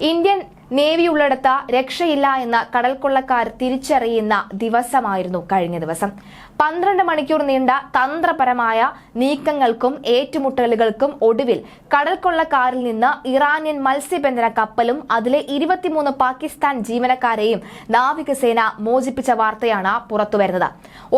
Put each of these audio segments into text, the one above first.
Indian navy ഉള്ളിടത്ത് രക്ഷയില്ല എന്ന കടൽക്കൊള്ളക്കാർ തിരിച്ചറിയുന്ന ദിവസമായിരുന്നു കഴിഞ്ഞ ദിവസം. പന്ത്രണ്ട് മണിക്കൂർ നീണ്ട തന്ത്രപരമായ നീക്കങ്ങൾക്കും ഏറ്റുമുട്ടലുകൾക്കും ഒടുവിൽ കടൽക്കൊള്ളക്കാരിൽ നിന്ന് ഇറാനിയൻ മത്സ്യബന്ധന കപ്പലും അതിലെ ഇരുപത്തിമൂന്ന് പാകിസ്ഥാൻ ജീവനക്കാരെയും നാവികസേന മോചിപ്പിച്ച വാർത്തയാണ് പുറത്തുവരുന്നത്.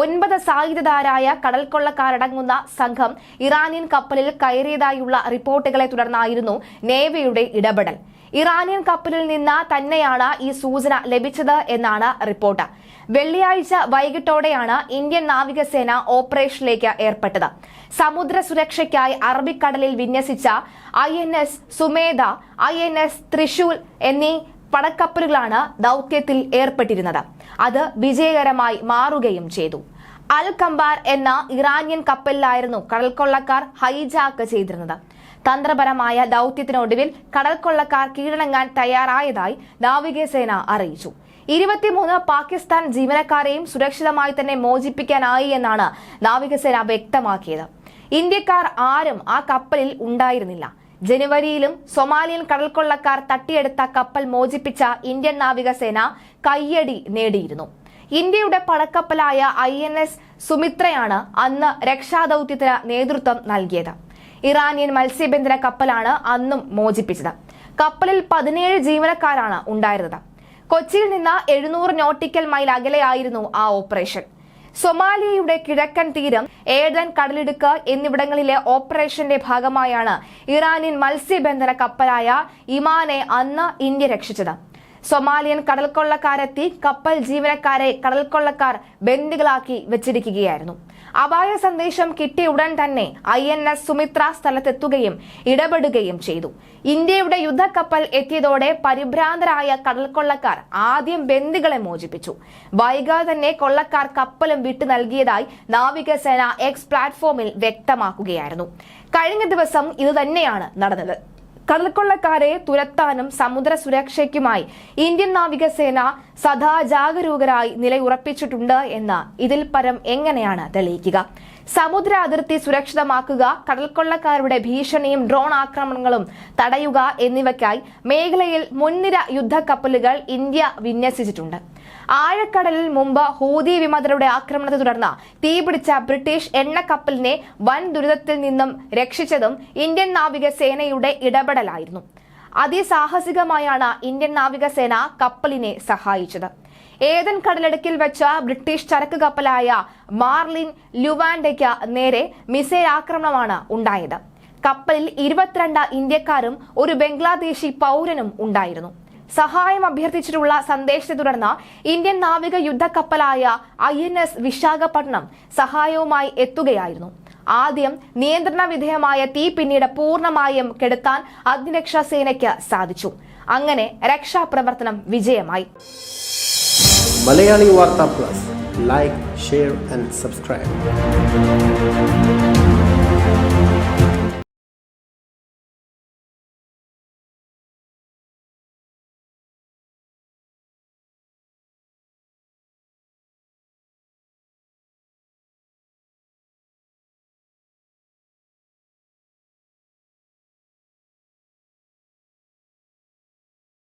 ഒൻപത് സായുധധാരായ കടൽക്കൊള്ളക്കാരടങ്ങുന്ന സംഘം ഇറാനിയൻ കപ്പലിൽ കയറിയതായുള്ള റിപ്പോർട്ടുകളെ തുടർന്നായിരുന്നു നേവിയുടെ ഇടപെടൽ. ഇറാനിയൻ കപ്പലിൽ നിന്ന് തന്നെയാണ് ഈ സൂചന ലഭിച്ചത് എന്നാണ് റിപ്പോർട്ട്. വെള്ളിയാഴ്ച വൈകിട്ടോടെയാണ് ഇന്ത്യൻ നാവികസേന ഓപ്പറേഷനിലേക്ക് ഏർപ്പെട്ടത്. സമുദ്ര സുരക്ഷയ്ക്കായി അറബിക്കടലിൽ വിന്യസിച്ച I N S Sumedha I N S Trishul എന്നീ പടക്കപ്പലുകളാണ് ദൗത്യത്തിൽ ഏർപ്പെട്ടിരുന്നത്. അത് വിജയകരമായി മാറുകയും ചെയ്തു. അൽ കമ്പാർ എന്ന ഇറാനിയൻ കപ്പലിലായിരുന്നു കടൽക്കൊള്ളക്കാർ ഹൈജാക്ക് ചെയ്തിരുന്നത്. തന്ത്രപരമായ ദൗത്യത്തിനൊടുവിൽ കടൽക്കൊള്ളക്കാർ കീഴടങ്ങാൻ തയ്യാറായതായി നാവികസേന അറിയിച്ചു. ഇരുപത്തിമൂന്ന് പാകിസ്ഥാൻ ജീവനക്കാരെയും സുരക്ഷിതമായി തന്നെ മോചിപ്പിക്കാനായി എന്നാണ് നാവികസേന വ്യക്തമാക്കിയത്. ഇന്ത്യക്കാർ ആരും ആ കപ്പലിൽ ഉണ്ടായിരുന്നില്ല. ജനുവരിയിലും സൊമാലിയൻ കടൽക്കൊള്ളക്കാർ തട്ടിയെടുത്ത കപ്പൽ മോചിപ്പിച്ച ഇന്ത്യൻ നാവികസേന കയ്യടി നേടിയിരുന്നു. ഇന്ത്യയുടെ പടക്കപ്പലായ ഐ എൻ എസ് സുമിത്രയാണ് അന്ന് രക്ഷാദൌത്യത്തിന് നേതൃത്വം നൽകിയത്. ഇറാനിയൻ മത്സ്യബന്ധന കപ്പലാണ് അന്നും മോചിപ്പിച്ചത്. കപ്പലിൽ പതിനേഴ് ജീവനക്കാരാണ് ഉണ്ടായിരുന്നത്. കൊച്ചിയിൽ നിന്ന് എഴുന്നൂറ് നോട്ടിക്കൽ മൈൽ അകലെയായിരുന്നു ആ ഓപ്പറേഷൻ. സൊമാലിയയുടെ കിഴക്കൻ തീരം ഏഡൻ കടലിടുക്ക് എന്നിവിടങ്ങളിലെ ഓപ്പറേഷന്റെ ഭാഗമായാണ് ഇറാനിയൻ മത്സ്യബന്ധന കപ്പലായ ഇമാനെ അന്ന് ഇന്ത്യ രക്ഷിച്ചത്. സൊമാലിയൻ കടൽക്കൊള്ളക്കാരെത്തി കപ്പൽ ജീവനക്കാരെ കടൽക്കൊള്ളക്കാർ ബന്ദികളാക്കി വെച്ചിരിക്കുകയായിരുന്നു. അപായ സന്ദേശം കിട്ടിയ ഉടൻ തന്നെ ഐ എൻ എസ് സുമിത്ര സ്ഥലത്തെത്തുകയും ഇടപെടുകയും ചെയ്തു. ഇന്ത്യയുടെ യുദ്ധക്കപ്പൽ എത്തിയതോടെ പരിഭ്രാന്തരായ കടൽക്കൊള്ളക്കാർ ആദ്യം ബന്ദികളെ മോചിപ്പിച്ചു. വൈകാതെ തന്നെ കൊള്ളക്കാർ കപ്പലും വിട്ടു നൽകിയതായി നാവികസേന എക്സ് പ്ലാറ്റ്ഫോമിൽ വ്യക്തമാക്കുകയായിരുന്നു. കഴിഞ്ഞ ദിവസം ഇതുതന്നെയാണ് നടന്നത്. കടൽക്കൊള്ളക്കാരെ തുരത്താനും സമുദ്ര സുരക്ഷയ്ക്കുമായി ഇന്ത്യൻ നാവികസേന സദാ ജാഗരൂകരായി നിലയുറപ്പിച്ചിട്ടുണ്ട് എന്ന് ഇതിൽ പരം എങ്ങനെയാണ് തെളിയിക്കുക? സമുദ്ര അതിർത്തി സുരക്ഷിതമാക്കുക കടൽക്കൊള്ളക്കാരുടെ ഭീഷണിയും ഡ്രോൺ ആക്രമണങ്ങളും തടയുക എന്നിവയ്ക്കായി മേഖലയിൽ മുൻനിര യുദ്ധക്കപ്പലുകൾ ഇന്ത്യ വിന്യസിച്ചിട്ടുണ്ട്. ആഴക്കടലിൽ മുമ്പ് ഹൂതി വിമതരുടെ ആക്രമണത്തെ തുടർന്ന് തീപിടിച്ച ബ്രിട്ടീഷ് എണ്ണ കപ്പലിനെ വൻ ദുരിതത്തിൽ നിന്നും രക്ഷിച്ചതും ഇന്ത്യൻ നാവികസേനയുടെ ഇടപെടലായിരുന്നു. അതിസാഹസികമായാണ് ഇന്ത്യൻ നാവികസേന കപ്പലിനെ സഹായിച്ചത്. ഏതൻ കടലിടുക്കിൽ വെച്ച ബ്രിട്ടീഷ് ചരക്ക് കപ്പലായ മാർലിൻ ലുവാൻഡയ്ക്ക് നേരെ മിസൈൽ ആക്രമണമാണ് ഉണ്ടായത്. കപ്പലിൽ ഇരുപത്തിരണ്ട് ഇന്ത്യക്കാരും ഒരു ബംഗ്ലാദേശി പൗരനും ഉണ്ടായിരുന്നു. സഹായം അഭ്യർത്ഥിച്ചിട്ടുള്ള സന്ദേശത്തെ തുടർന്ന് ഇന്ത്യൻ നാവിക യുദ്ധക്കപ്പലായ ഐ എൻ എസ് വിശാഖപട്ടണം സഹായവുമായി എത്തുകയായിരുന്നു. ആദ്യം നിയന്ത്രണ വിധേയമായ തീ പിന്നീട് പൂർണമായും കെടുത്താൻ അഗ്നിരക്ഷാ സേനയ്ക്ക് സാധിച്ചു. അങ്ങനെ രക്ഷാപ്രവർത്തനം വിജയമായി. Malayali Vartha plus. Like share and subscribe